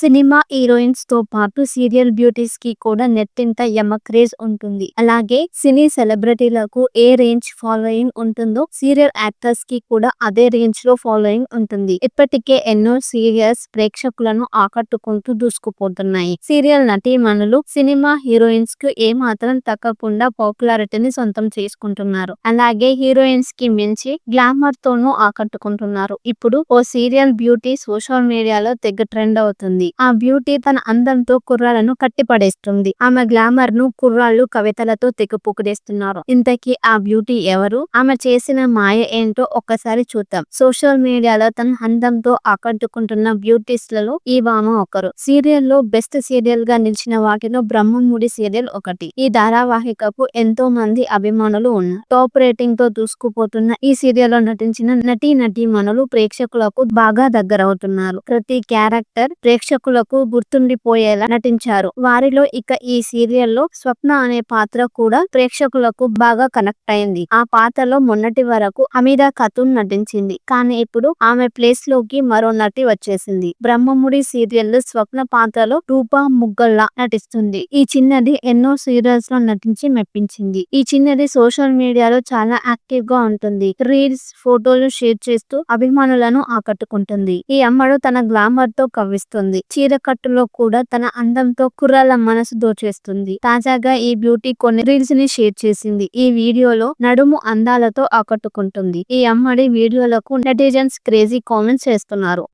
Cinema హీరోయిన్స్తో పాటు serial బ్యూటీస్కి కూడా నెట్టింట యమ క్రేజ్ ఉంటుంది. అలాగే సినీ సెలబ్రిటీలకు ఏ రేంజ్ ఫాలోయింగ్ ఉంటుందో సీరియల్ యాక్టర్స్కి కూడా అదే రేంజ్లో ఫాలోయింగ్ ఉంటుంది. ఇప్పటికే ఎన్నో సీరియల్స్ ప్రేక్షకులను ఆకట్టుకుంటూ దూసుకుపోతున్నాయి. సీరియల్ నటీమణులు సినిమా హీరోయిన్స్కు ఏ మాత్రం తగ్గకుండా పాపులారిటీని సొంతం చేసుకుంటున్నారు. అలాగే హీరోయిన్స్కి మించి గ్లామర్ తోనూ ఆకట్టుకుంటున్నారు. ఇప్పుడు ఓ సీరియల్ బ్యూటీ సోషల్ మీడియాలో తెగ ట్రెండ్ అవుతుంది. ఆ బ్యూటీ తన అందంతో కుర్రాలను కట్టిపడేస్తుంది. ఆమె గ్లామర్ను కుర్రాళ్ళు కవితలతో తెగ ఇంతకీ ఆ బ్యూటీ ఎవరు? ఆమె చేసిన మాయ ఏంటో ఒక్కసారి చూద్దాం. సోషల్ మీడియాలో తన అందంతో ఆకట్టుకుంటున్న బ్యూటీస్లలో ఈ భామ ఒకరు. సీరియల్లో బెస్ట్ సీరియల్గా నిలిచిన వాటిలో బ్రహ్మముడి సీరియల్ ఒకటి. ఈ ధారావాహికకు ఎంతో మంది అభిమానులు ఉన్నారు. టాప్ రేటింగ్తో దూసుకుపోతున్న ఈ సీరియల్లో నటించిన నటీ నటీమణులు ప్రేక్షకులకు బాగా దగ్గరవుతున్నారు. ప్రతి క్యారెక్టర్ ప్రేక్షకు ప్రేక్షకులకు గుర్తుండిపోయేలా నటించారు. వారిలో ఇక ఈ సీరియల్లో స్వప్న అనే పాత్ర కూడా ప్రేక్షకులకు బాగా కనెక్ట్ అయింది ఆ పాత్రలో మొన్నటి వరకు హమీదా ఖతూన్ నటించింది. కానీ ఇప్పుడు ఆమె ప్లేస్లోకి మరో నటి వచ్చేసింది. బ్రహ్మముడి సీరియల్లో స్వప్న పాత్రలో రూపా ముగ్గల్లా నటిస్తుంది. ఈ చిన్నది ఎన్నో సీరియల్స్లో నటించి మెప్పించింది. ఈ చిన్నది సోషల్ మీడియాలో చాలా యాక్టివ్గా ఉంటుంది. రీల్స్ ఫోటోలు షేర్ చేస్తూ అభిమానులను ఆకట్టుకుంటుంది. ఈ అమ్మడు తన గ్లామర్తో కవ్విస్తుంది. చీరకట్టులో కూడా తన అందంతో కుర్రాల మనసు దోచేస్తుంది. తాజాగా ఈ బ్యూటీ కొన్ని రీల్స్ని షేర్ చేసింది. ఈ వీడియోలో నడుము అందాలతో ఆకట్టుకుంటుంది. ఈ అమ్మడి వీడియోలకు నెటిజన్స్ క్రేజీ కామెంట్స్ చేస్తున్నారు.